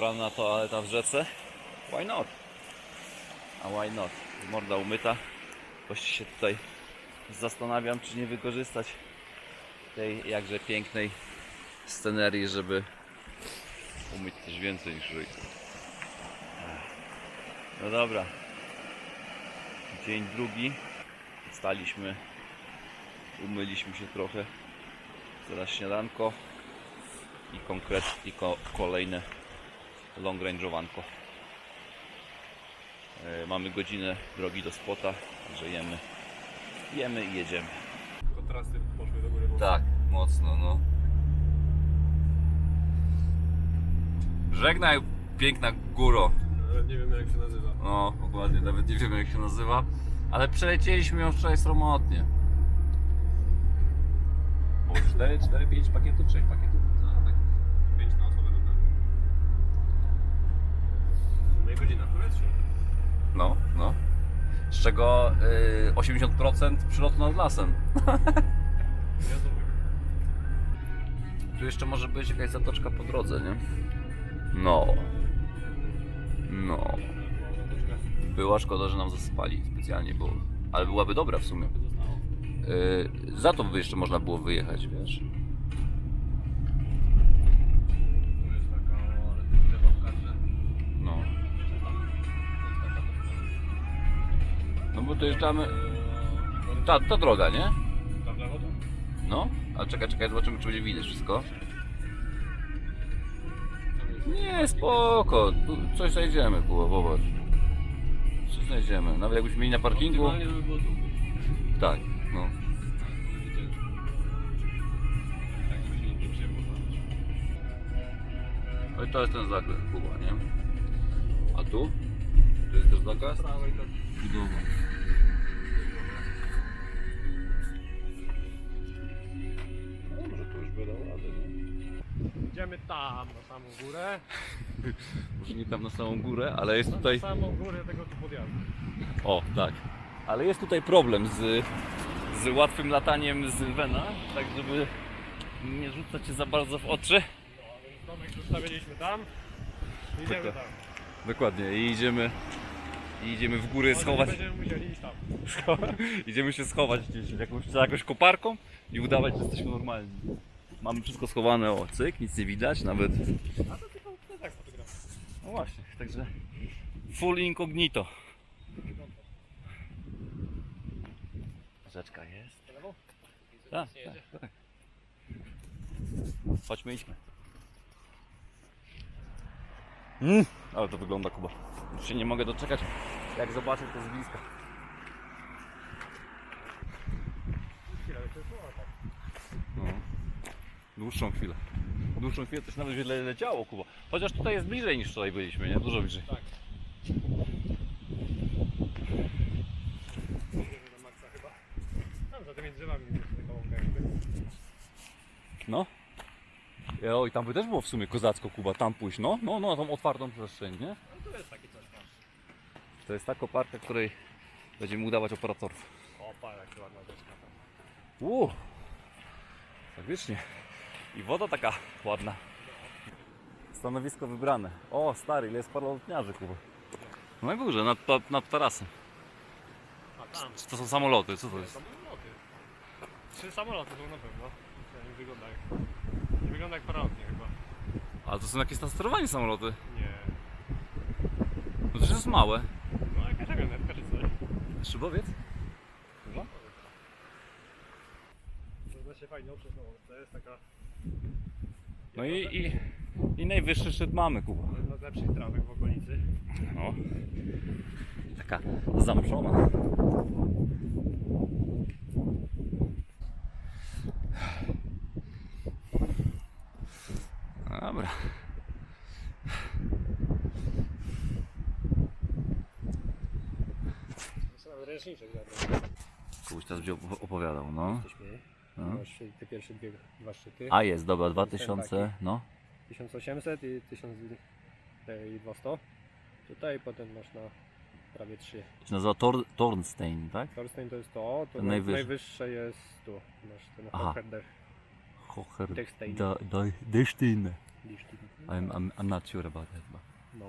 Poranna toaleta w rzece. Why not? A why not? Morda umyta. Właśnie się tutaj zastanawiam, czy nie wykorzystać tej jakże pięknej scenerii, żeby umyć coś więcej niż ryj. No dobra. Dzień drugi. Wstaliśmy. Umyliśmy się trochę. Teraz śniadanko i konkret i ko kolejne long range'owanko. E, mamy godzinę drogi do spota, także jemy, jemy i jedziemy. Kontrasty poszły do góry. Tak, mocno, no. Żegnaj, piękna góro. Nawet nie wiem jak się nazywa. No, dokładnie, nawet nie wiemy jak się nazywa. Ale przelecieliśmy ją wczoraj sromotnie. Po 4, 4, 5 pakietów, 6 pakietów. No tak. 5 na osobę do W sumie godzina powietrze. No, no. Z czego y, 80% przylotu nad lasem. Tu jeszcze może być jakaś zatoczka po drodze, nie? No. No. Była szkoda, że nam zaspali specjalnie, bo... Ale byłaby dobra w sumie. Yy, za to by jeszcze można było wyjechać, wiesz? No bo dojeżdżamy... Ta, ta droga, nie? Tam lewo tu? No. Ale czekaj, czekaj, zobaczymy czy będzie widać wszystko. Nie, spoko. Tu coś znajdziemy, kurwa, popatrz. Coś znajdziemy. Nawet jakbyśmy mieli na parkingu... Optymalnie by było tu. Tak, no. Tak, żeby się nie. No i to jest ten zakręt Kuba, nie? A tu? Tu jest też zakaz? Prawej to Budowa. No może to już by dał radę, nie? Idziemy tam, na samą górę. Może nie tam na samą górę, ale jest tutaj... Na samą górę tego tu podjazdu. O, tak. Ale jest tutaj problem z, z łatwym lataniem z Vena, tak żeby nie rzucać się za bardzo w oczy. No, a więc domek zostawiliśmy tam. Idziemy tam. Dokładnie i idziemy i idziemy w góry schować. Idziemy się schować gdzieś jakąś, za jakąś koparką i udawać, że jesteśmy normalni. Mamy wszystko schowane, o cyk, nic nie widać, nawet. A to tylko to tak. No właśnie, także full incognito. Rzeczka jest. Tak, tak, tak. Chodźmy, idźmy. Mm, ale to wygląda Kuba. Już się nie mogę doczekać, jak zobaczę to z bliska. Tak. No. Dłuższą chwilę. Dłuższą chwilę też nawet źle leciało, Kuba. Chociaż tutaj jest bliżej niż wczoraj byliśmy, nie? Dużo bliżej. Tak. Jedziemy do Maxa chyba. Tam za tymi drzewami jest taka łąka jakby. No. Jo, i tam by też było w sumie kozacko, Kuba, tam pójść, no, no, no, tą otwartą przestrzeń, nie? No tu jest taki coś masz. To jest ta koparka, której będziemy udawać operatorów. O, pa, jak ładna rzeczka tam. Uuu, faktycznie. I woda taka ładna. Stanowisko wybrane. O, stary, ile jest paralotniarzy, Kuba. Na górze, nad, nad, nad tarasem. A tam. Czy to są samoloty, co to jest? Samoloty. Trzy samoloty są na pewno. Nie wygląda jak... Nie wygląda jak paralotnie chyba. Ale to są jakieś sterowanie samoloty. Nie. No to jest małe. No jakaś awionetka czy coś. Szybowiec? Chyba? Można się fajnie oprzeć łące. To jest taka... No i, i, i najwyższy szczyt mamy, Kuba. Jedna z lepszych trawek w okolicy. No. Taka zamszona. Dobra. Ręczniczek zabrał. Kogoś teraz będzie op- opowiadał, no. No. Te pierwsze dwie, dwa szczyty. A jest, dobra, 2000, no. 1800 i 1200. Tutaj potem masz na prawie 3. To się nazywa Tor Tornstein, tak? Thorstein to jest to, to Ten naj- najwyższy. najwyższe jest tu. Masz ten Aha. Hochherder. Hocher Dechstein. da, da, Dechstein. I'm, I'm, I'm not sure about that. But... No,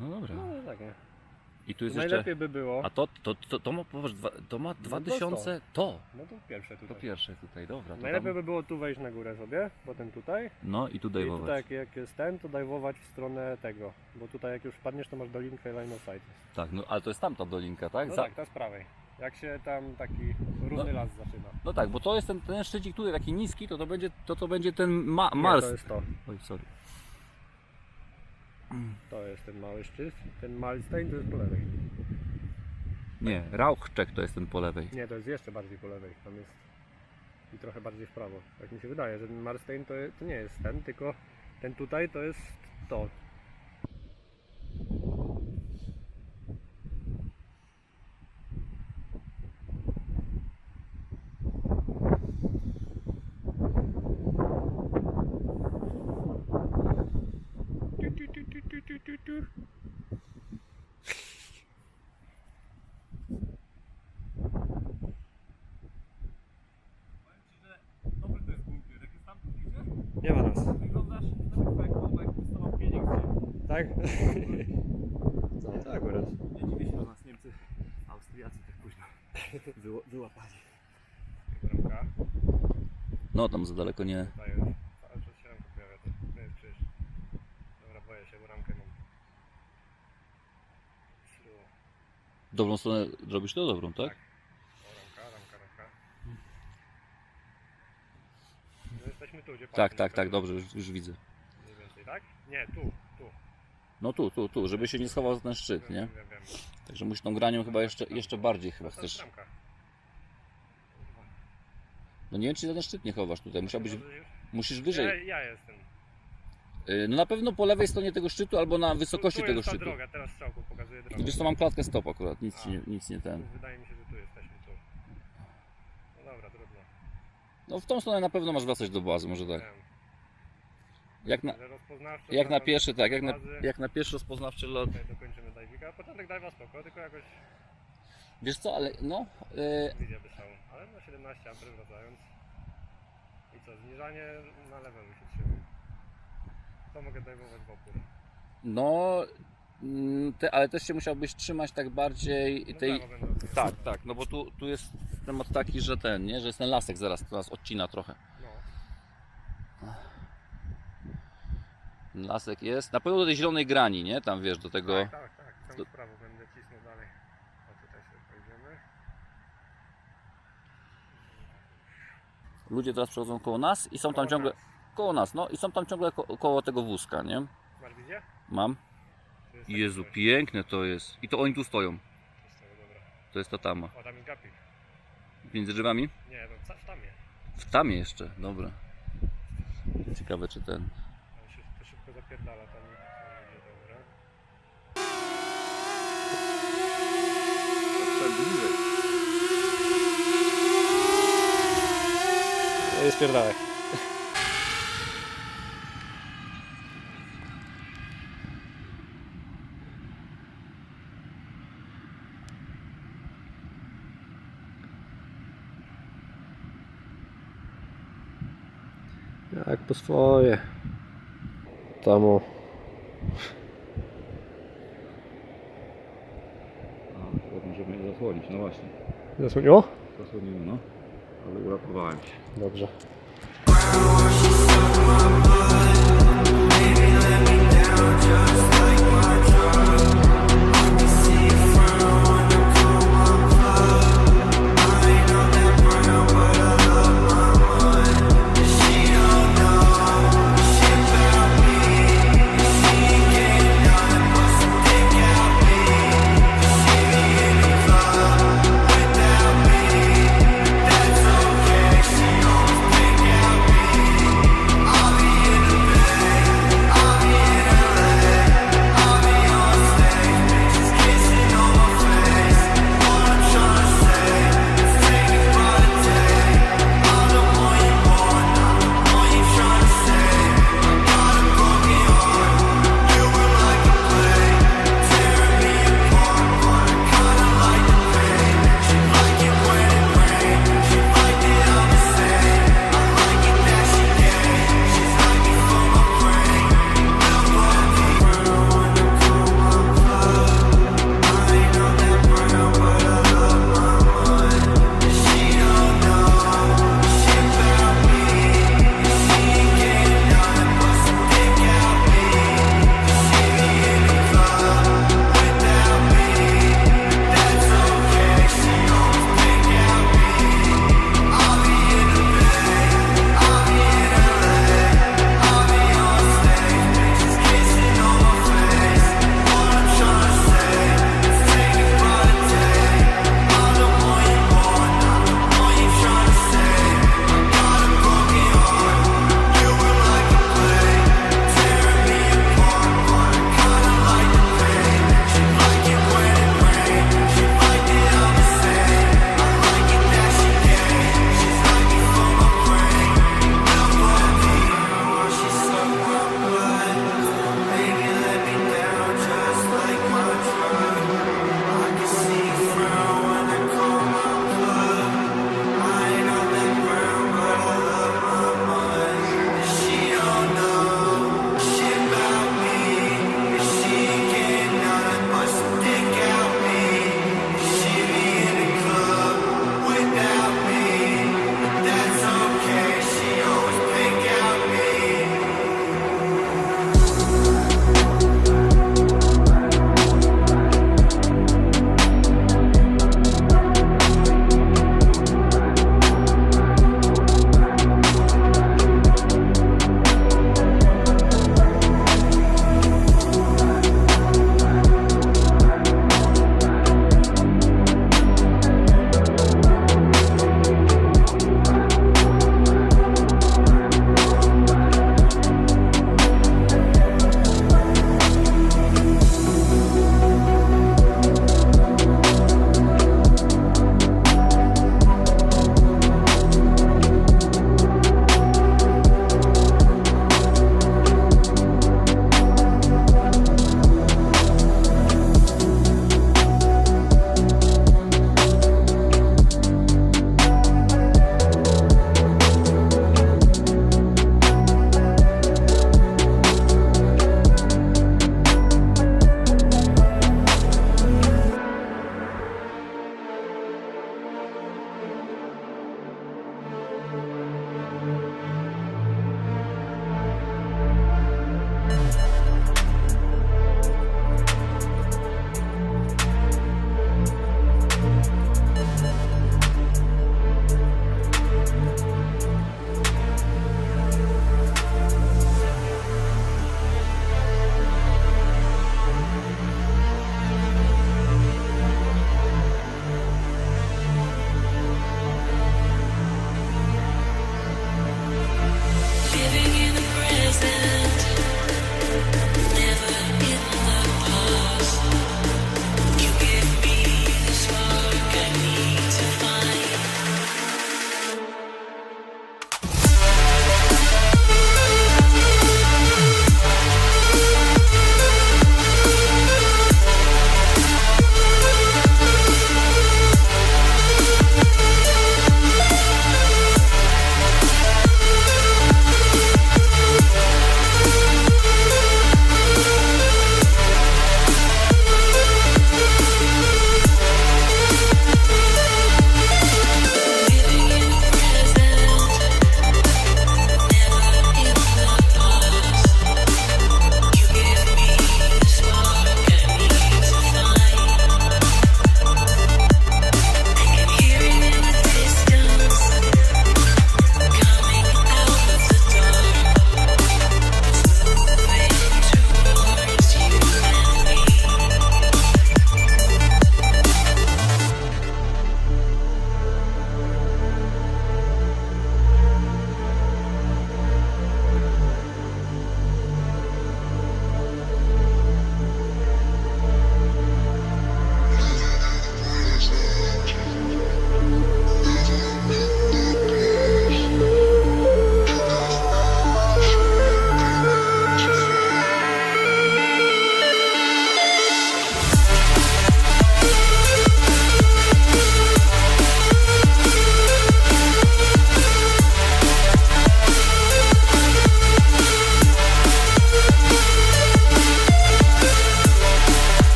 No dobra. no tak nie. I tu jest Najlepiej jeszcze... by było, A to, to, to, to ma, popatrz, dwa- to ma No 2000... To! no to pierwsze To tutaj. pierwsze tutaj, dobra. To Najlepiej tam... by było tu wejść na górę sobie, potem tutaj. No i tu I tutaj dajwować. jak, jak jest ten, to dajwować w stronę tego. Bo tutaj jak już wpadniesz, to masz dolinkę line of sight. Tak, no ale to jest tamta dolinka, tak? No Za- tak, ta z prawej. Jak się tam taki równy las zaczyna. No tak, bo to jest ten, ten szczycik tutaj taki niski, to to będzie, to, to będzie ten ma, Nie, Mars. to jest to. Oj, sorry. To jest ten mały szczyt. Ten Malstein to jest po lewej. Nie, Rauchczek to jest ten po lewej. Nie, to jest jeszcze bardziej po lewej. Tam jest i trochę bardziej w prawo. Tak mi się wydaje, że ten Marstein to, to nie jest ten, tylko ten tutaj to jest to. Tu, tu, tu, tu, tu, tu, tu, tu. Dobry to jest bunkier, jak jest tam tu Nie ma nas. wyglądasz nawet jak jak wystawał pieniądz. Tak? Co? To akurat. Nie dziwię się, że nas Niemcy, Austriacy tak późno wyło- wyłapali. No tam za daleko nie. Śluło. Dobrą stronę robisz to dobrą, tak? Tak. O, ramka, ramka, ramka. No jesteśmy tu, gdzie Tak, tak, tak, tu. dobrze, już, już widzę. Mniej więcej, tak? Nie, tu. No tu, tu, tu, żeby się nie schował za ten szczyt, nie? Także musisz tą graniem chyba jeszcze, jeszcze bardziej chyba chcesz. No nie wiem, czy za ten szczyt nie chowasz tutaj, Dobrze już? musisz wyżej. ja jestem. Y, No na pewno po lewej stronie tego szczytu albo na wysokości tu, tu tego jest ta szczytu. droga, teraz strzałką pokazuje drogę. Wiesz co, mam klatkę stop akurat, nic, ci nie, nic nie ten. Wydaje mi się, że tu jesteśmy, tu. No dobra, trudno. No w tą stronę na pewno masz wracać do bazy, może tak. Jak na, jak na pierwszy, tak, jak na, jak na pierwszy rozpoznawczy lot. Tutaj dokończymy divika. Początek dive'a spoko, tylko jakoś Wiesz co, ale no, y, wizja by szał. Ale na 17 amper wracając. I co, zniżanie na levelu się trzymam. To mogę dive'ować w opór. no, mm, te, ale też się musiałbyś trzymać tak bardziej No tej... prawo będę odbijał. Tak, tak, no bo tu, tu jest temat taki, że ten, nie, że jest ten lasek zaraz, to nas odcina trochę. No. Lasek jest, na pewno do tej zielonej grani, nie, tam wiesz, do tego... Tak, tak, tak. Tam w prawo będę cisnął dalej. A tutaj sobie pojedziemy. Ludzie teraz przechodzą koło nas i są tam Koło ciągle, nas. koło nas, no i są tam ciągle ko koło tego wózka, nie? Masz? Mam. Jezu, piękne to jest. I to oni tu stoją. To jest to, dobra. To jest ta tama. O, tam jest gapik. Między drzewami? Nie, no co tam jest? W tamie jeszcze, dobra. Ciekawe czy ten. Ale się to szybko zapierdala tam. nie będzie dobra. Jest pierdalek. Jak po swoje. Tamo. A, możemy zasłonić, no właśnie. Zasłoniło? Zasłonimy, no. Ale uratowałem się. Dobrze.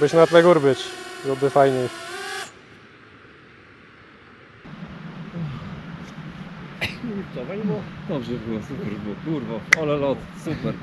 Być na tle gór być. Byłoby fajniej. Było dobrze było, super było, kurwa, ole lot, super.